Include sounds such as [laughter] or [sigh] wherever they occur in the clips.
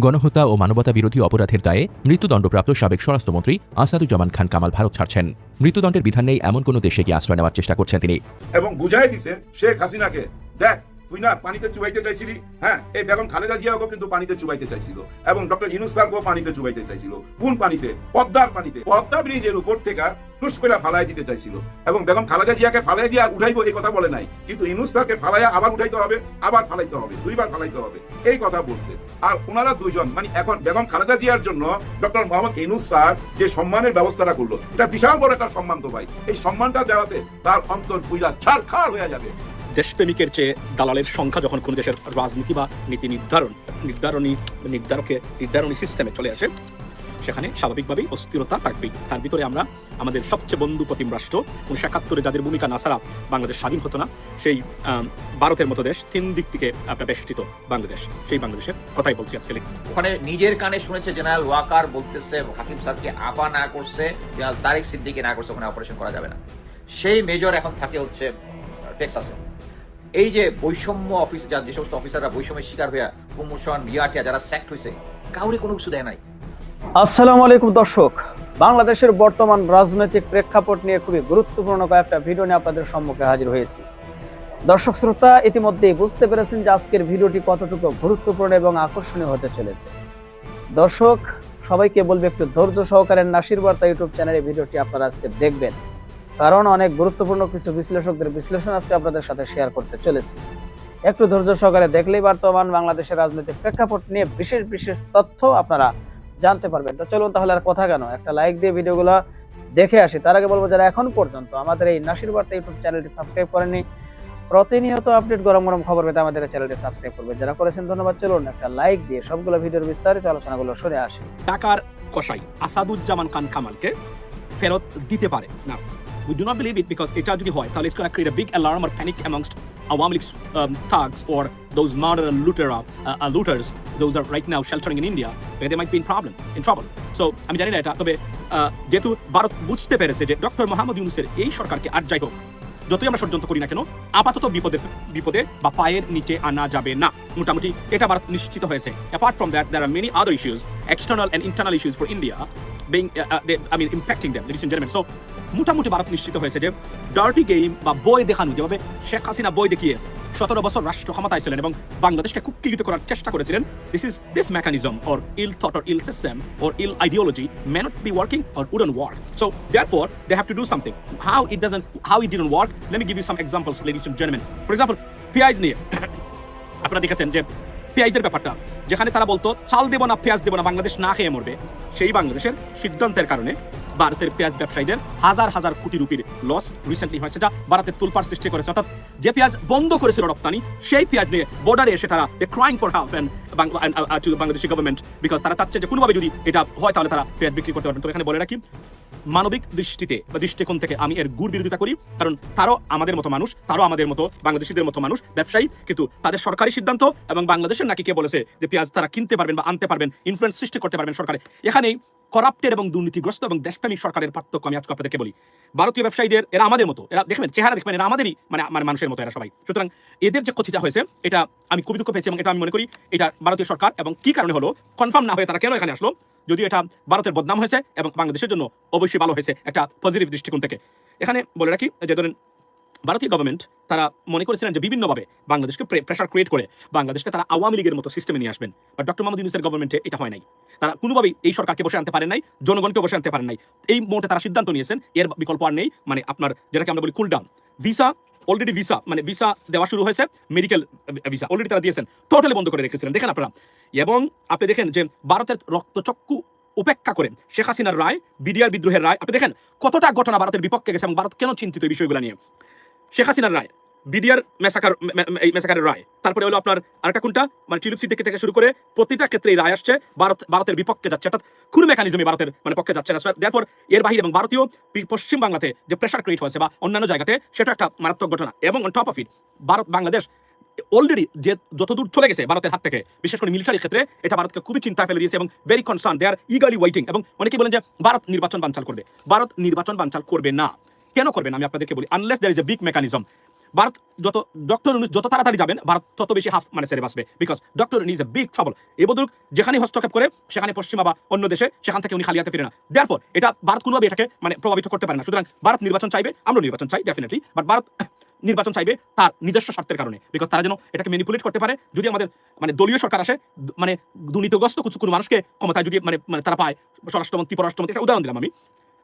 গণহত্যা ও মানবতা বিরোধী অপরাধের দায়ে মৃত্যুদণ্ডপ্রাপ্ত সাবেক স্বরাষ্ট্রমন্ত্রী আসাদুজ্জামান খান কামাল ভারত ছাড়ছেন। মৃত্যুদণ্ডের বিধান নেই এমন কোনো দেশে গিয়ে আশ্রয় নেওয়ার চেষ্টা করছেন তিনি। এবং বুঝাই দিছে শেখ হাসিনাকে, দেখ তুই না পানিতে চুবাইতে চাইছিলি? হ্যাঁ এই বেগম খালেদা জিয়াকে কিন্তু পানিতে চুবাইতে চাইছিল। এবং ডক্টর ইনুস স্যারকেও পানিতে চুবাইতে চাইছিল। কোন পানিতে? পদ্মার পানিতে। পদ্মা ব্রিজের উপর থেকে টুস ফালাই দিতে চাইছিল। এবং বেগম খালেদা জিয়াকে ফালাই দিয়ে উঠাইবো এই কথা বলে নাই। কিন্তু ইনুস স্যারকে ফালাইয়া আবার উঠাইতে হবে, আবার ফালাইতে হবে, দুইবার ফালাইতে হবে। এই কথা বলছে। আর ওনারা দুইজন মানে এখন বেগম খালেদা জিয়ার জন্য ডক্টর মোহাম্মদ ইনুস স্যার যে সম্মানের ব্যবস্থাটা করল, এটা বিশাল বড় একটা সম্মান তো ভাই। এই সম্মানটা দেওয়াতে তার অন্তর পুইলা ছাড় খাড় হয়ে যাবে। দেশপ্রেমিকের চেয়ে দালালের সংখ্যা যখন কোনো দেশের রাজনীতি বা নীতি নির্ধারণ, নির্ধারণী, নির্ধারকে, নির্ধারণী সিস্টেমে চলে আসে, সেখানে স্বাভাবিকভাবেই অস্থিরতা থাকবেই। তার ভিতরে আমরা আমাদের সবচেয়ে বন্ধু প্রতিম রাষ্ট্র উনিশশো একাত্তরে যাদের ভূমিকা না ছাড়া বাংলাদেশ স্বাধীন হতো না, সেই ভারতের মতো দেশ তিন দিক থেকে আপনার বেষ্টিত বাংলাদেশ। সেই বাংলাদেশের কথাই বলছি আজকে ওখানে নিজের কানে শুনেছে জেনারেল ওয়াকার বলতেছে, হাকিম স্যারকে আপা না করছে, জেনারেল তারিক সিদ্দিকি না করছে, ওখানে অপারেশন করা যাবে না। সেই মেজর এখন থাকে হচ্ছে, টেক্সাসে। এই যে বৈষম্য অফিস যা সমস্ত অফিসাররা বৈষম্যের শিকার হয়ে প্রমোশন বিয়াটিয়া যারা স্যাক্ট হয়েছে কাউরে কোনো কিছু দেয় নাই। আসসালামু আলাইকুম দর্শক, বাংলাদেশের বর্তমান রাজনৈতিক প্রেক্ষাপট নিয়ে খুবই গুরুত্বপূর্ণ কয়েকটা ভিডিও নিয়ে আপনাদের সম্মুখে হাজির হয়েছি। দর্শক, শ্রোতা, ইতিমধ্যেই বুঝতে পেরেছেন যে আজকের ভিডিওটি কতটুকু গুরুত্বপূর্ণ এবং আকর্ষণীয় হতে চলেছে। দর্শক, সবাইকে বলবে একটু ধৈর্য সহকারে নাসির বার্তা ইউটিউব চ্যানেলে ভিডিওটি আপনারা আজকে দেখবেন। কারণ অনেক গুরুত্বপূর্ণ কিছু বিশ্লেষকদের বিশ্লেষণ আজকে আপনাদের সাথে শেয়ার করতে চলেছি। একটু ধৈর্য সহকারে দেখলেই বর্তমান বাংলাদেশের রাজনৈতিক প্রেক্ষাপট নিয়ে বিশেষ বিশেষ তথ্য আপনারা জানতে পারবেন। তো চলুন তাহলে আর কথা কেন? একটা লাইক দিয়ে ভিডিওগুলো দেখে আসি। তার আগে বলব যারা এখন পর্যন্ত আমাদের এই নাসির বার্তা ইউটিউব চ্যানেলটি সাবস্ক্রাইব করেনি প্রতিনিয়ত আপডেট গরম গরম খবর পেতে আমাদের চ্যানেলটি সাবস্ক্রাইব করবেন যারা করেছেন ধন্যবাদ। চলুন একটা লাইক দিয়ে সবগুলো ভিডিওর বিস্তারিত আলোচনাগুলো সরে আসি। টাকার কসাই আসাদুজ্জামান খান কামালকে ফেরত দিতে পারে না। We do not believe it because এটা যদি হয় it's going to create a big alarm or panic amongst um, thugs or those murder and looter uh, uh, looters those are right now sheltering in India where they might be in problem in trouble so আমি জানি না এটা যেহেতু ভারত বুঝতে পেরেছে যে doctor Mohammad ইউনুসের এই সরকারকে আর যাই হোক যতই আমরা ষড়যন্ত্র করি না কেন আপাতত বিপদে বিপদে বা পায়ের নিচে আনা যাবে না মোটামুটি এটা ভারত নিশ্চিত হয়েছে apart from that there are many other issues external and internal issues for India uh, uh, they, I mean impacting them ladies and gentlemen so মোটামুটি ভারত নিশ্চিত হয়েছে যে ডার্টি গেম বা বই দেখানো যেভাবে শেখ হাসিনা বই দেখিয়ে সতেরো বছর রাষ্ট্র ক্ষমতায় ছিলেন এবং বাংলাদেশকে কুক্ষিগত করার চেষ্টা করেছিলেন this is this mechanism or ill thought or ill system or ill ideology may not be working or wouldn't work so therefore, they have to do something. How it doesn't, how it didn't work, let me give you some examples, ladies and gentlemen. For example পেঁয়াজ [coughs] নিয়ে [coughs] আপনারা দেখেছেন যে পেঁয়াজের ব্যাপারটা। যেখানে তারা বলতো, চাল দেবো না, পেঁয়াজ দেবো না, বাংলাদেশ না খেয়ে মরবে। সেই বাংলাদেশের সিদ্ধান্তের কারণে ভারতের পেঁয়াজ ব্যবসায়ীদের হাজার হাজার কোটি রুপির লস রিসেন্টলি হয়েছে, যা ভারতের তুলপার সৃষ্টি করেছে। অর্থাৎ যে পেঁয়াজ বন্ধ করেছিল রপ্তানি, সেই পেঁয়াজ নিয়ে বর্ডারে এসে তারা they crying for help and Bangladeshi government because তারা চাচ্ছে যে কোনোভাবে যদি এটা হয়, তাহলে তারা পেঁয়াজ বিক্রি করতে পারবেন। তো এখানে বলে রাখি, মানবিক দৃষ্টিতে বা দৃষ্টিকোণ থেকে আমি এর গুড় বিরোধিতা করি, কারণ তারও আমাদের মতো মানুষ, তারও আমাদের মতো বাংলাদেশিদের মতো মানুষ, ব্যবসায়ী, কিন্তু তাদের সরকারি সিদ্ধান্ত এবং বাংলাদেশের নাকি কে বলেছে যে পেঁয়াজ তারা কিনতে পারবেন বা আনতে পারবেন ইনফ্লুয়েন্স সৃষ্টি করতে পারবেন সরকারে। এখানেই করাপ্টেড এবং দুর্নীতিগ্রস্ত এবং দেশপ্রেমিক সরকারের পার্থক্য আমি আজকে আপনাদেরকে বলি। ভারতীয় ব্যবসায়ীদের, এরা আমাদের মতো, এরা দেখবেন, চেহারা দেখবেন, এরা আমাদেরই মানে মানে মানুষের মতো এরা সবাই। সুতরাং এদের যে ক্ষতিটা হয়েছে, এটা আমি খুবই দুঃখ পেয়েছি এবং এটা আমি মনে করি এটা ভারতীয় সরকার এবং কি কারণে হলো কনফার্ম না হয়ে তারা কেন এখানে আসলো, যদি এটা ভারতের বদনাম হয়েছে এবং বাংলাদেশের জন্য অবশ্যই ভালো হয়েছে একটা পজিটিভ দৃষ্টিকোণ থেকে। এখানে বলে রাখি, যে ধরেন ভারতীয় গভর্নমেন্ট তারা মনে করেছিলেন যে বিভিন্নভাবে বাংলাদেশকে প্রেশার ক্রিয়েট করে বাংলাদেশকে তারা আওয়ামী লীগের মতো সিস্টেমে নিয়ে আসবেন। বাট ডক্টর মোহাম্মদ ইউনুসের গভর্নমেন্টে এটা হয় নাই। তারা কোনোভাবেই এই সরকারকে বসে আনতে পারেন নাই, জনগণকে বসে আনতে পারেন নাই। এই মুহূর্তে তারা সিদ্ধান্ত নিয়েছেন, এর বিকল্প আর নেই মানে আপনার যেটাকে আমরা বলি cool down visa already visa মানে ভিসা দেওয়া শুরু হয়েছে মেডিকেল ভিসা অলরেডি তারা দিয়েছেন। টোটালি বন্ধ করে রেখেছিলেন। দেখেন আপনারা। এবং আপনি দেখেন যে ভারতের রক্তচক্ষু উপেক্ষা করেন শেখ হাসিনার রায়, বিডিআর বিদ্রোহের রায়, আপনি দেখেন কতটা ঘটনা ভারতের বিপক্ষে গেছে এবং ভারত কেন চিন্তিত এই বিষয়গুলো নিয়ে? শেখ হাসিনার রায়, বিডিআর মেসাকার মেসাকারের রায়। তারপরে হলো আপনার আরেকটা কোনটা মানে টিলিপ সিদ্দিকি থেকে শুরু করে প্রতিটা ক্ষেত্রে এই রায় আসছে, ভারত, ভারতের বিপক্ষে যাচ্ছে, অর্থাৎ কোনো মেকানিজমে ভারতের মানে পক্ষে যাচ্ছে না। দেরপর এর বাহিরে এবং ভারতীয় পশ্চিম বাংলাতে যে প্রেশার ক্রিয়েট হয়েছে বা অন্যান্য জায়গাতে, সেটা একটা মারাত্মক ঘটনা। এবং on top of it Bharat, Bangladesh already যে যতদূর চলে গেছে ভারতের হাত থেকে, বিশেষ করে মিলিটারি ক্ষেত্রে, এটা ভারতকে খুবই চিন্তা ফেলে দিয়েছে এবং very concern they are equally waiting এবং অনেকেই বলেন যে, ভারত নির্বাচন বানচাল করবে। ভারত নির্বাচন বানচাল করবে না। কেন করবে না আমি আপনাদেরকে বলি unless there is a big mechanism Bharat যত ডক্টর যত তাড়াতাড়ি যাবেন, ভারত তত বেশি হাফ মানে সেরে বাঁচবে because doctor is a big trouble এই বদল যেখানে হস্তক্ষেপ করে, সেখানে পশ্চিমা বা অন্য দেশে, সেখান থেকে উনি খালি হাতে ফিরে না। দেয়ারফর এটা ভারত কোনোভাবে এটাকে মানে প্রভাবিত করতে পারে না। সুতরাং ভারত নির্বাচন চাইবে, আমরা নির্বাচন চাই ডেফিনেটলি বাট ভারত নির্বাচন চাইবে তার নিজস্ব স্বার্থের কারণে বিকজ তারা যেন এটাকে ম্যানিপুলেট করতে পারে, যদি আমাদের মানে দলীয় সরকার আসে মানে দুর্নীতিগ্রস্ত কিছু কোনো মানুষকে ক্ষমতায় যদি মানে মানে তারা পায়, স্বরাষ্ট্রমন্ত্রী, পররাষ্ট্রমন্ত্রী, একটা উদাহরণ দিলাম আমি।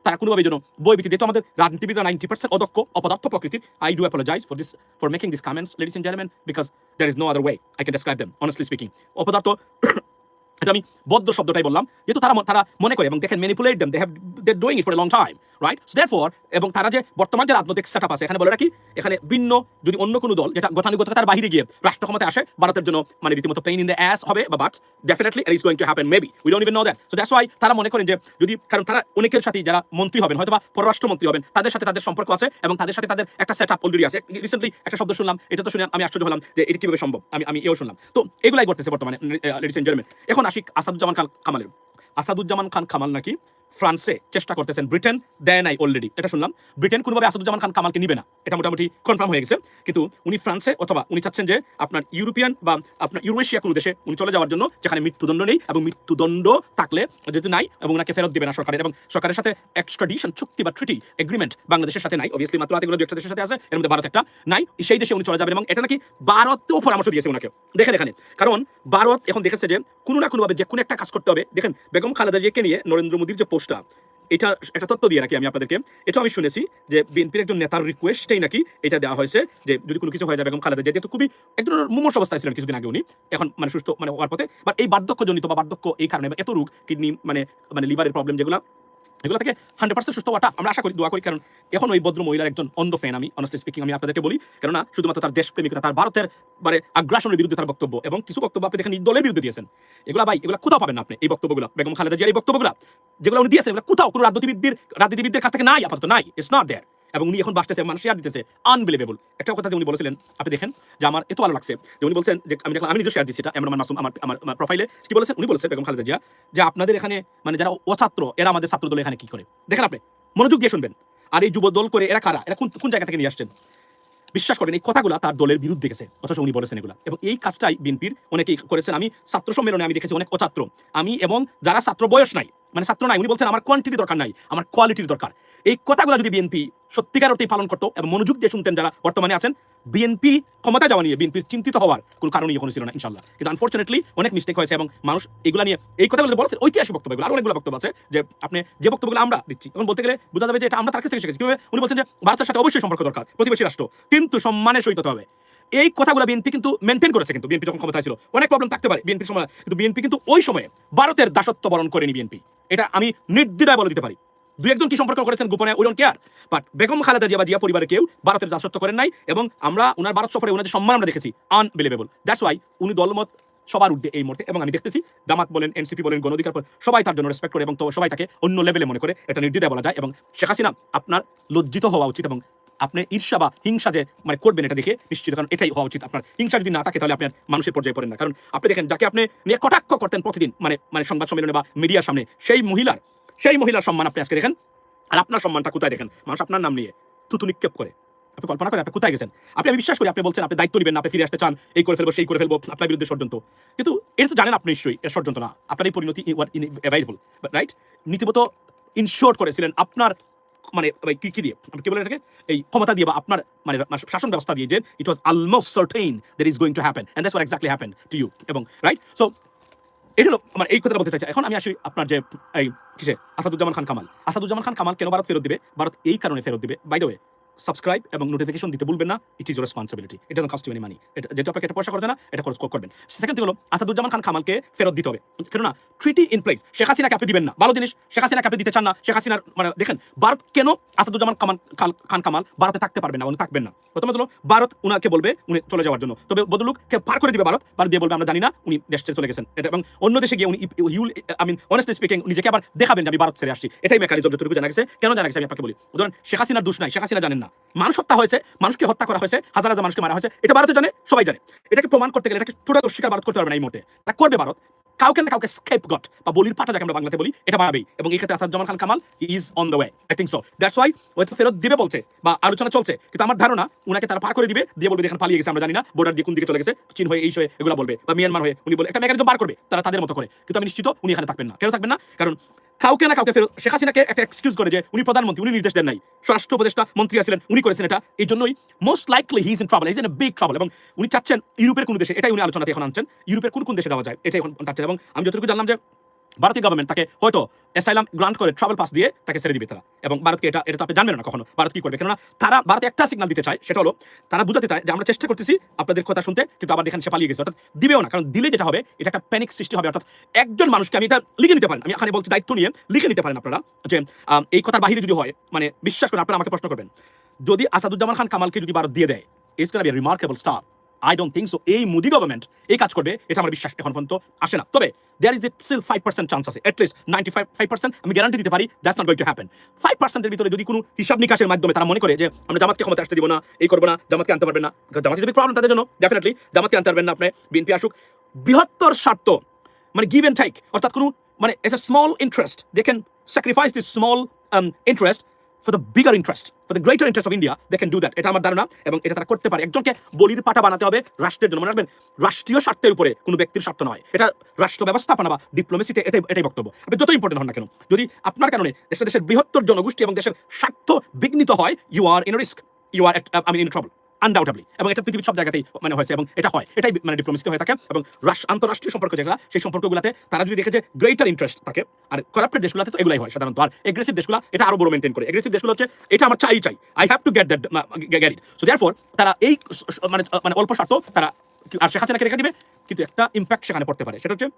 তারা কোনোভাবে যেন বই ভিত্তি যেহেতু আমাদের রাজনীতিবিদরা নাইনটি পার্সেন্ট অদক্ষ, অপদার্থ প্রকৃতির I do apologise for this for making this comments ladies and gentleman because there is no other way I can describe them honestly speaking অপদার্থ এটা আমি বদ্ধ শব্দটাই বললাম। যেহেতু তারা তারা মনে করে এবং দেখেন manipulate them they have they doing it for a long time right therefore এবং তারা যে বর্তমান যে রাজনৈতিক সেট আছে, এখানে বলে রাখি এখানে ভিন্ন যদি অন্য কোনো দল, যেটা গতানুগততার বাইরে গিয়ে রাষ্ট্র ক্ষমতায় আসে, ভারতের জন্য মানে রীতিমতো পেইন ইন দ্য অ্যাস হবে বা but definitely it is going to happen maybe we don't even know that so that's why তারা মনে করেন যে যদি, কারণ তারা অনেকের সাথে যারা মন্ত্রী হবেন হয়তো বা পররাষ্ট্রমন্ত্রী হবেন, তাদের সাথে তাদের সম্পর্ক আছে এবং তাদের সাথে তাদের একটা সেট আপ অলরেডি আছে। রিসেন্টলি একটা শব্দ শুনলাম, এটা তো শুনে আমি আশ্চর্য হলাম যে এটা কীভাবে সম্ভব? আমি আমি এও শুনলাম। তো এগুলাই ঘটতেছে বর্তমানে এখন আসি আসাদুজ্জামান খান কামালের। আসাদুজ্জামান খান কামাল নাকি? ফ্রান্সে চেষ্টা করতেছেন ব্রিটেন, দেয় নাই অলরেডি এটা শুনলাম। ব্রিটেন কোনোভাবে আসাদুজ্জামান খান কামালকে নিবে না। এটা মোটামুটি কনফার্ম হয়ে গেছে। কিন্তু উনি ফ্রান্সে অথবা উনি চাচ্ছেন যে আপনার ইউরোপিয়ান বা আপনার ইউরোশিয়া কোনো দেশে উনি চলে যাওয়ার জন্য যেখানে মৃত্যুদণ্ড নেই এবং মৃত্যুদণ্ড থাকলে যেহেতু নাই এবং ওনাকে ফেরত দেবে না সরকারের এবং সরকারের সাথে এক্সট্রাডিশন চুক্তি বা ট্রিটি এগ্রিমেন্ট বাংলাদেশের সাথে নাই। অবভিয়াসলি মাত্র দু একটা দেশের সাথে আছে। এর মধ্যে ভারত একটা নাই। সেই দেশে উনি চলে যাবেন এবং এটা নাকি ভারতেও পরামর্শ দিয়েছে ওনাকে দেখেন এখানে। কারণ ভারত এখন দেখেছে যে কোনো না কোনোভাবে যে কোনো একটা কাজ করতে হবে। দেখেন বেগম খালেদা জিয়াকে নিয়ে নরেন্দ্র মোদীর যে পোস্টটা। এটা একটা তথ্য দিয়ে রাখি আমি আপনাদেরকে। এটা আমি শুনেছি যে বিএনপির একজন নেতার রিকোয়েস্টেই নাকি এটা দেওয়া হয়েছে যে যদি কোনো কিছু হয়ে যাবে এখন খালেদা যেহেতু খুবই এক ধরনের মুমর্ষ অবস্থায় ছিলেন কিছুদিন আগে উনি, এখন মানে সুস্থ মানে হওয়ার পথে। বাট এই বার্ধক্যজনিত বা বার্ধক্য এই কারণে এত রোগ কিডনি মানে মানে লিভারের প্রবলেম যেগুলো এগুলো থেকে হান্ড্রেড পার্সেন্ট সুস্থ হওয়াটা আমরা আশা করি, দোয়া করি। কারণ এখন ওই ভদ্র মহিলার একজন অন্ধ ফ্যান আমি অনেস্টলি স্পিকিং আমি আপনাদেরকে বলি। কেননা শুধুমাত্র তার দেশপ্রেমিকতা, তার ভারতের মানে আগ্রাসনের বিরুদ্ধে তার বক্তব্য এবং কিছু বক্তব্য আপনি দেখেন দলের বিরুদ্ধে দিয়েছেন। এগুলো ভাই, এগুলো কোথাও পাবেন আপনি, এই বক্তব্যগুলো। বেগম খালেদা জিয়ার এই বক্তব্যগুলো, যেগুলো উনি দিয়েছেন, এগুলো কোথাও কোনো রাজনীতিবিদদের রাজনীতিবিদদের কাছ থেকে নাই, আপাতত নাই ইটস নট দেয়ার এবং উনি এখন বাসতেছে মানুষ শেয়ার দিতেছে। আনবিলিভেবল একটা কথা যে উনি বলেছিলেন, আপনি দেখেন যে আমার এত ভালো লাগছে যে উনি বলছেন যে, আমি দেখলাম, আমি নিজে শেয়ার দিচ্ছি এটা এমন মাসুম, আমার আমার আমার প্রোফাইলে কি বলেছেন? উনি বলেছেন বেগম খালেদা জিয়া, যে আপনাদের এখানে মানে যারা অছাত্র, এরা আমাদের ছাত্র দল এখানে কি করে? দেখেন আপনি, মনোযোগ দিয়ে শুনবেন। আর এই যুব দল করে, এরা কারা? এরা কোন কোন জায়গা থেকে নিয়ে আসছেন? বিশ্বাস করেন, এই কথাগুলো তার দলের বিরুদ্ধে গেছে। অথচ উনি বলেছেন এগুলো। এবং এই কাজটাই বিএনপির অনেকেই করেছেন। আমি ছাত্র সম্মেলনে আমি দেখেছি অনেক অছাত্র। আমি এবং যারা ছাত্র বয়স নাই মানে ছাত্র নাই, উনি বলছেন, আমার কোয়ান্টিটি দরকার নাই, আমার কোয়ালিটির দরকার। এই কথাগুলো যদি বিএনপি সত্যিকার অর্থেই পালন করতো এবং মনোযোগ দিয়ে শুনতেন যারা বর্তমানে আছেন বিএনপি ক্ষমতা যাওয়া নিয়ে বিএনপির চিন্তিত হওয়ার কোনো কারণই এখন ছিল না ইনশাল্লাহ কিন্তু আনফর্চুনেটলি অনেক মিস্টেক হয়েছে এবং মানুষ এগুলো নিয়ে, এই কথাগুলো বলছেন, ঐতিহাসিক বক্তব্যগুলো আর অনেকগুলো বক্তব্য আছে যে আপনি যে বক্তব্যগুলো আমরা দিচ্ছি, এখন বলতে গেলে বোঝা যাবে যে এটা আমরা তার কাছ থেকে শিখেছি। কীভাবে? উনি বলছেন যে ভারতের সাথে অবশ্যই সম্পর্ক দরকার, প্রতিবেশী রাষ্ট্র, কিন্তু সম্মানের সহিত হতে হবে। এই কথাগুলো বিএনপি কিন্তু মেনটেন করেছে কিন্তু বিএনপি যখন ক্ষমতায় ছিল, অনেক প্রবলেম থাকতে পারে বিএনপির সময়, কিন্তু বিএনপি কিন্তু ওই সময়ে ভারতের দাসত্ব বরণ করেনি বিএনপি এটা আমি নির্দ্বিধায় বলে দিতে পারি। দু একজন কি সম্পর্ক করেছেন গোপনে we care? But Begum Khaleda Zia বা জিয়া পরিবারে কেউ ভারতের দাসত্ব করেন নাই এবং আমরা ওনার ভারত সফরে ওনাদের সম্মান আমরা দেখেছি। আনবিলিভেবল দ্যাটস ওয়াই উনি দলমত সবার উদ্দে এই মুহূর্তে এবং আমি দেখতেছি দামাত বলেন এনসিপি বলেন গণধিকার বলেন, সবাই তার জন্য রেসপেক্ট করে এবং সবাই তাকে অন্য লেভেলে মনে করে। এটা নির্দ্বিধায় বলা যায় এবং শেখ হাসিনা আপনার লজ্জিত হওয়া উচিত এবং আপনি ঈর্ষা বা হিংসা যে মানে করবেন এটা দেখে নিশ্চিত, কারণ এটাই হওয়া উচিত আপনার। হিংসা যদি না থাকে, তাহলে আপনার মানুষের পর্যায়ে পড়েন না। কারণ আপনি দেখেন, যাকে আপনি নিয়ে কটাক্ষ করতেন প্রতিদিন মানে মানে সংবাদ সম্মেলনে বা মিডিয়ার সামনে, সেই মহিলার সেই মহিলার সম্মান আপনি আজকে দেখেন, আর আপনার সম্মানটা কোথায় দেখেন? মানুষ আপনার নাম নিয়ে থুতু নিক্ষেপ করে। আপনি কল্পনা করেন, আপনি কোথায় গেছেন? আপনি, আমি বিশ্বাস করি, আপনি বলছেন, আপনি দায়িত্ব নেবেন আপনি ফিরে আসতে চান, এই করে ফেলব, সেই করে ফেলব, আপনার বিরুদ্ধে ষড়যন্ত্র। কিন্তু এটা তো জানেন আপনি নিশ্চয়ই এটা ষড়যন্ত্র না। আপনার এই পরিণতি অ্যাভাইলেবল রাইট নীতিমত ইনশোর্ট করেছিলেন, আপনার মানে কি কি দিয়ে? আমি কি বলে এটাকে? এই ক্ষমতা দিয়ে বা আপনার মানে শাসন ব্যবস্থা দিয়ে যে it was almost certain that is going to happen and that's what exactly happen to you এবং রাইট সো এটা হলো মানে এই কথাটা বলতে চাইছি। এখন আমি আসি আপনার যে, এই কিসে? আসাদুজ্জামান খান কামাল। আসাদুজ্জামান খান কামাল কেন ভারত ফেরত দিবে? ভারত এই কারণে ফেরত দিবে। বাই দ্য ওয়ে সাবস্ক্রাইব এবং নোটিফিকেশন দিতে ভুলবেন না ইট ইজ রেসপন্সিবিলিটি এটা কস্ট ইউ মানি এটা যেহেতু আপনাকে এটা পয়সা করতে না, এটা খরচ করবেন। সেকেন্ড হলো, আসাদুজ্জামান খান খামালকে ফেরত দিতে হবে। কেননা ট্রিটি ইন প্লেস শেখ হাসিনাকে আপনি দিবেন না। ভালো জিনিস, শেখ হাসিনাকে আপনি দিতে চান না। শেখ হাসিনার মানে দেখেন, ভারত কেন আসাদুজ্জামান খাল- খান কামাল ভারতে থাকতে পারবে না? উনি থাকবেন না। প্রথমত হলো, ভারত উনাকে বলবে উনি চলে যাওয়ার জন্য। তবে বদলুক কে পার করে দিবে ভারত। ভারত দিয়ে বলবে, আমরা জানি না উনি দেশ চলে গেছেন। এটা এবং অন্য দেশে গিয়ে উনি you'll I mean honestly speaking নিজেকে আবার দেখাবেন যে আমি ভারত ছেড়ে আসছি। এটাই মেকানিজম যতটুকু জানা গেছে। কেন জানা গেছে আমি আপনাকে বলি? ধরুন, শেখ হাসিনার দোষ নাই। শেখ হাসিনা জানেন না। মানুষ হত্যা হয়েছে, মানুষকে হত্যা করা হয়েছে, হাজার হাজার মানুষকে মারা হয়েছে, এটা ভারতে জানে, সবাই জানে। এটাকে প্রমাণ করতে গেলে এটাকে টোটাল অস্বীকার ভারত করতে পারবে না এই মুহূর্তে। তা করবে ভারত। কাউকে না কাউকে স্কেপ গট বা বলির পাটা যাকে আমরা বাংলাতে বলি, এটা বাড়াবেই এবং এই ক্ষেত্রে Asaduzzaman Khan Kamal is on the way I think so that's why হয়তো ফেরত দিবে বলছে বা আলোচনা চলছে। কিন্তু আমার ধারণা, উনাকে তারা পার করে দিবে, দিয়ে বলবে এখানে পালিয়ে গেছে, আমরা জানি না বর্ডার দিয়ে কোন দিকে চলে গেছে, চীন হয়ে, এই হয়ে এগুলো বলবে। বা মিয়ানমার হয়ে, উনি বলে একটা মেকানিজম বার করবে, তারা তাদের মতো করে। কিন্তু আমি নিশ্চিত উনি এখানে থাকবেন না। কেন থাকবেন না? কারণ কাউকে না কাউকে ফেরত শেখ হাসিনাকে একটা এক্সকিউজ করে যে উনি প্রধানমন্ত্রী, উনি নির্দেশ দেন নাই। স্বরাষ্ট্র উপদেষ্টা মন্ত্রী আছিলেন, উনি করেছেন এটা। এই জন্যই most likely he is in travel is in big travel এবং উনি চাচ্ছেন ইউরোপের কোন দেশে, এটাই উনি আলোচনাতে এখন আনছেন, ইউরোপের কোন কোন দেশে যাওয়া যায়, এটাই এখন চাচ্ছেন এবং আমি যতটুকু জানলাম যে ভারতীয় গভর্নমেন্ট তাকে হয়তো অ্যাসাইলাম গ্রান্ট করে ট্রাভেল পাস দিয়ে তাকে ছেড়ে দিবে তারা। এবং ভারতকে এটা এটা তো আপনি জানবেন না কখনো, ভারত কি করবে? কেননা তারা ভারতে একটা সিগন্যাল দিতে চায়, সেটা হলো তারা বুঝাতে চায় যে আমরা চেষ্টা করতেছি আপনাদের কথা শুনতে, কিন্তু আবার দেখেন সে পালিয়ে গেছে। অর্থাৎ দিবেও না, কারণ দিলে যেটা হবে, এটা একটা প্যানিক সৃষ্টি হবে। অর্থাৎ একজন মানুষকে আমি এটা লিখে নিতে পারেন। আমি এখানে বলছি দায়িত্ব নিয়ে লিখে নিতে পারেন আপনারা যে এই কথার বাহিরে যদি হয় মানে বিশ্বাস করেন আপনারা আমাকে প্রশ্ন করবেন। যদি আসাদুজ্জামান খান কামালকে যদি ভারত দিয়ে দেয় it's be remarkable star I don't think so এই মোদি গভর্নমেন্ট এই কাজ করবে, এটা আমার বিশ্বাস এখন পর্যন্ত আসে না। তবে there is a still five percent chance আছে at least ninety five five percent আমি গ্যারান্টি দিতে পারি that's not going to happen five পার্সেন্টের ভিতরে যদি কোনো হিসাব নিকাশের মাধ্যমে তারা মনে করে যে, আমরা জামাতকে ক্ষমতা আসতে দিব না, এই করব না, জামাতকে আনতে পারবেন না জামাত যদি প্রবলেম তাদের জন্য ডেফিনেটলি জামাতকে আনতে পারবেন না আপনি বিএনপি আসুক। বৃহত্তর স্বার্থ মানে গিভ এন্ড টেক অর্থাৎ কোনো মানে as a small interest they can sacrifice this small interest for the bigger interest for the greater interest of India they can do that এটা আমার ধারণা, এবং এটা তারা করতে পারে। একজনকে বলির পাটা বানাতে হবে, রাষ্ট্রের জন্য। মনে রাখবেন, রাষ্ট্রীয় স্বার্থের উপরে কোনো ব্যক্তির স্বার্থ নয়। এটা রাষ্ট্র ব্যবস্থাপনা বা ডিপ্লোমেসিতে এটাই এটাই বক্তব্য। আপনি যত ইম্পর্টেন্ট হন না কেন, যদি আপনার কারণে দেশের দেশের বৃহত্তর জনগোষ্ঠী এবং দেশের স্বার্থ বিঘ্নিত হয় you are in risk you are I mean in trouble undoubtedly এবং এটা পৃথিবীর সব জায়গাতেই মানে হয়েছে, এবং এটা হয়, এটাই মানে ডিপ্লোমেসিতে হয়ে থাকে, এবং রাষ্ট্র আন্তঃরাষ্ট্রীয় সম্পর্ক যেগুলো, সেই সম্পর্কগুলোতে তারা যদি দেখে যে গ্রেটার ইন্টারেস্ট থাকে, আর করাপ্টেড দেশগুলোতে তো এগুলাই হয় সাধারণত, আর এগ্রেসিভ দেশগুলো, এটা আরও বড় মেনটেন করে। এগ্রেসিভ দেশগুলো হচ্ছে, এটা আমার চাই চাই I have to get that it so therefore তারা এই মানে মানে অল্প স্বার্থ তারা আর শেখ হাসিনাকে রেখে দিবে, কিন্তু একটা ইম্প্যাক্ট সেখানে পড়তে পারে। সেটা হচ্ছে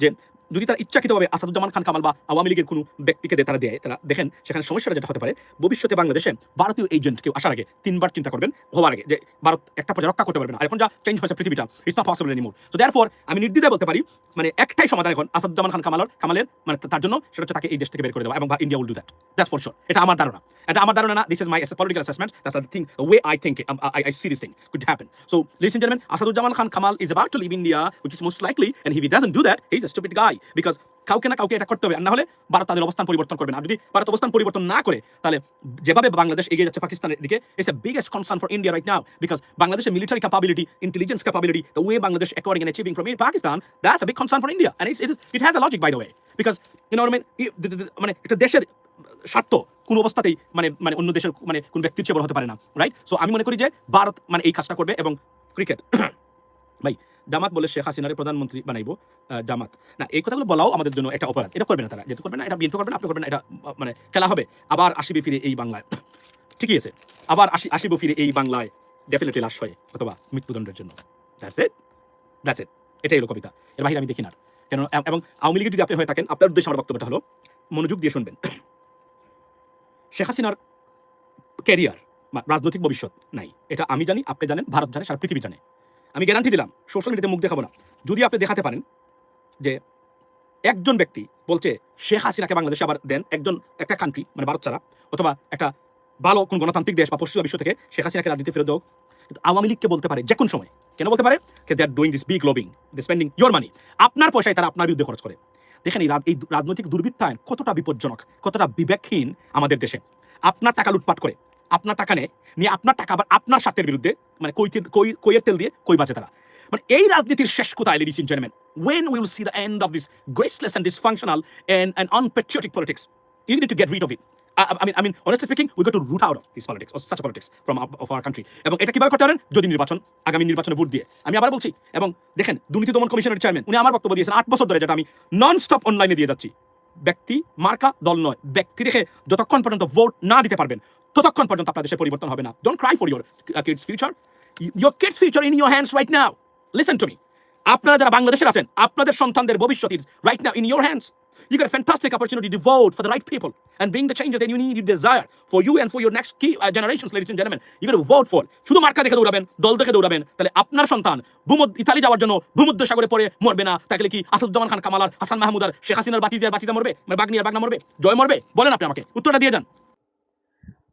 যে যদি তারা ইচ্ছাকৃতভাবে আসাদুজ্জামান খান কামাল বা আওয়ামী লীগের কোনো ব্যক্তিকে তারা দেয়, তারা দেখেন, সেখানে সমস্যাটা যেটা হতে পারে, ভবিষ্যতে বাংলাদেশে ভারতীয় এজেন্ট কেউ আসার আগে তিনবার চিন্তা করবেন, হওয়ার আগে যে ভারত একটা পর্যায়ে রক্ষা করতে পারবে না। এখন যা চেঞ্জ হয়েছে পৃথিবীটা it's not possible anymore so therefore আমি নির্দ্বিধায় বলতে পারি মানে একটাই সমাধান এখন আসাদুজ্জামান খান কামালের কামালের মানে তার জন্য, সেটা হচ্ছে তাকে এই দেশ থেকে বের করে দেওয়া এবং India will do that that's for sure এটা আমার ধারণা। এটা আমার ধারণা না this is my political assessment that's the thing way I think I I see this thing could happen so ladies and gentleman Asaduzzaman Khan Kamal is about to leave India which is most likely and he doesn't do that he is a stupid guy because কাউকে না কাউকে এটা করতে হবে, আর না হলে ভারত তাদের অবস্থান পরিবর্তন করবে না। যদি ভারত অবস্থান পরিবর্তন না করে, তাহলে যেভাবে বাংলাদেশ এগিয়ে যাচ্ছে, পাকিস্তানের দিকে it's a biggest concern for India right now because বাংলাদেশের military capability intelligence capability the way Bangladesh according and achieving from Pakistan that's a big concern for India and it's it has a logic by the way because you know মানে একটা দেশের স্বার্থ কোনো অবস্থাতেই মানে মানে অন্য দেশের মানে কোন ব্যক্তির চেয়ে বড় হতে পারে না রাইট সো আমি মনে করি যে ভারত মানে এই কাজটা করবে এবং ক্রিকেট [coughs] ভাই জামাত বলে শেখ হাসিনারে প্রধানমন্ত্রী বানাইবো জামাত। না, এই কথাগুলো বলাও আমাদের জন্য একটা অপরাধ। এটা করবে না তারা। যেহেতু করবে না, এটা বিএনপি করবে না, আপনি করবেন এটা মানে খেলা হবে। আবার আসিবে ফিরে এই বাংলায়। [coughs] ঠিকই আছে। আবার আসি, আসিব ফিরে এই বাংলায় ডেফিনেটলি লাশ হয়, অথবা মৃত্যুদণ্ডের জন্য। দ্যাটস ইট দ্যাটস ইট এটাই হলো কবিতা। এর বাহিরে আমি দেখি না। কেন এবং আওয়ামী লীগের যদি আপনি হয়ে থাকেন, আপনার উদ্দেশ্যে আমার বক্তব্যটা হলো, মনোযোগ দিয়ে শুনবেন। [coughs] শেখ হাসিনার ক্যারিয়ার বা রাজনৈতিক ভবিষ্যৎ নাই। এটা আমি জানি, আপনি জানেন, ভারত জানে, সারা পৃথিবী জানে। আমি গ্যারান্টি দিলাম সোশ্যাল মিডিয়াতে মুখ দেখাবো না। যদি আপনি দেখাতে পারেন যে একজন ব্যক্তি বলছে, শেখ হাসিনাকে বাংলাদেশে আবার দেন একজন, একটা কান্ট্রি মানে ভারত ছাড়া, অথবা একটা ভালো কোন গণতান্ত্রিক দেশ বা পশ্চিমা বিশ্ব থেকে শেখ হাসিনাকে রাজনীতি ফেরত দেওক কিন্তু আওয়ামী লীগকে বলতে পারে যে কোনো সময়, কেন বলতে পারে? They are doing this big lobbying they spending your money আপনার পয়সায় তারা আপনার বিরুদ্ধে খরচ করে। দেখেন এই এই রাজনৈতিক দুর্বৃত্তায়ন কতটা বিপজ্জনক, কতটা বিবেকহীন আমাদের দেশে। আপনার টাকা লুটপাট করে আপনার টাকা নেয় নিয়ে আপনার টাকা আবার আপনার স্বার্থের বিরুদ্ধে মানে কই কই কইয়ের তেল দিয়ে কই বাজে তারা। মানে এই রাজনীতির শেষ কোথায় ladies and gentleman we will see the end of this graceless and dysfunctional and, and unpatriotic politics you need to get rid of it. I, mean, I mean, honestly speaking, we got to root out of this politics or such a politics from our, of. এবং এটা কীভাবে করতে পারেন? যদি নির্বাচন আগামী নির্বাচনে vote দিয়ে। আমি আবার বলছি এবং দেখেন দুর্নীতি দমন কমিশনের চেয়ারম্যান উনি আমার বক্তব্য দিয়েছেন আট বছর ধরে যেটা আমি নন স্টপ অনলাইনে দিয়ে যাচ্ছি। ব্যক্তি মার্কা দল নয়। ব্যক্তি রেখে যতক্ষণ পর্যন্ত ভোট না দিতে পারবেন ততক্ষণ পর্যন্ত আপনার দেশে পরিবর্তন হবে না। Don't cry for your kids future your kids future in your hands right now listen to me আপনারা যারা বাংলাদেশের আছেন আপনাদের সন্তানদের ভবিষ্যৎ is right now in your hands You got a fantastic opportunity to vote for the right people and bring the changes that you need, you desire for you and for your next key uh, generations, ladies and gentlemen. Vote for. শুধু মার্কা দেখে দৌড়াবেন দল দেখে দৌড়াবেন তাহলে আপনার সন্তান ভূমধ্য Italy যাওয়ার জন্য ভূমধ্য সাগরে পড়ে মরবে না। তাহলে কি? আসাদুজ্জামান খান কামালার হাসান মাহমুদার শেখ হাসিনার বাতিতে বাতিতে মরবে? মানে বাগনি বাগনা মরবে? জয় মরবে? বলেন আপনি আমাকে। উত্তরটা দিয়ে যান।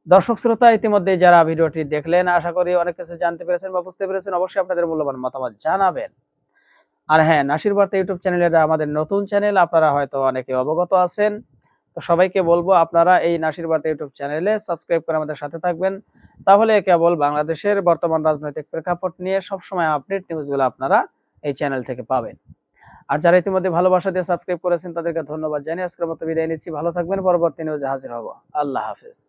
দর্শক শ্রোতা, ইতিমধ্যে যারা ভিডিওটি দেখলেন, আশা করি অনেক কিছু জানতে পেরেছেন বা বুঝতে পেরেছেন। অবশ্যই আপনাদের মূল্যবান মতামত জানাবেন। আর হ্যাঁ নাসির ইউটিউব চ্যানেল এটা আমাদের নতুন চ্যানেল, আপনারা হয়তো অনেকে অবগত আছেন। তো সবাইকে বলব, আপনারা এই নাসির বার্তা ইউটিউব চ্যানেলে সাবস্ক্রাইব করে আমাদের সাথে থাকবেন। তাহলে কেবল বাংলাদেশের বর্তমান রাজনৈতিক প্রেক্ষাপট নিয়ে সবসময় আপডেট নিউজগুলো আপনারা এই চ্যানেল থেকে পাবেন। আর যারা ইতিমধ্যে ভালোবাসা দিয়ে সাবস্ক্রাইব করেছেন, তাদেরকে ধন্যবাদ জানিয়ে আজকের মতো বিদায় নিচ্ছি। ভালো থাকবেন, পরবর্তী নিউজে হাজির হব। আল্লাহ হাফেজ।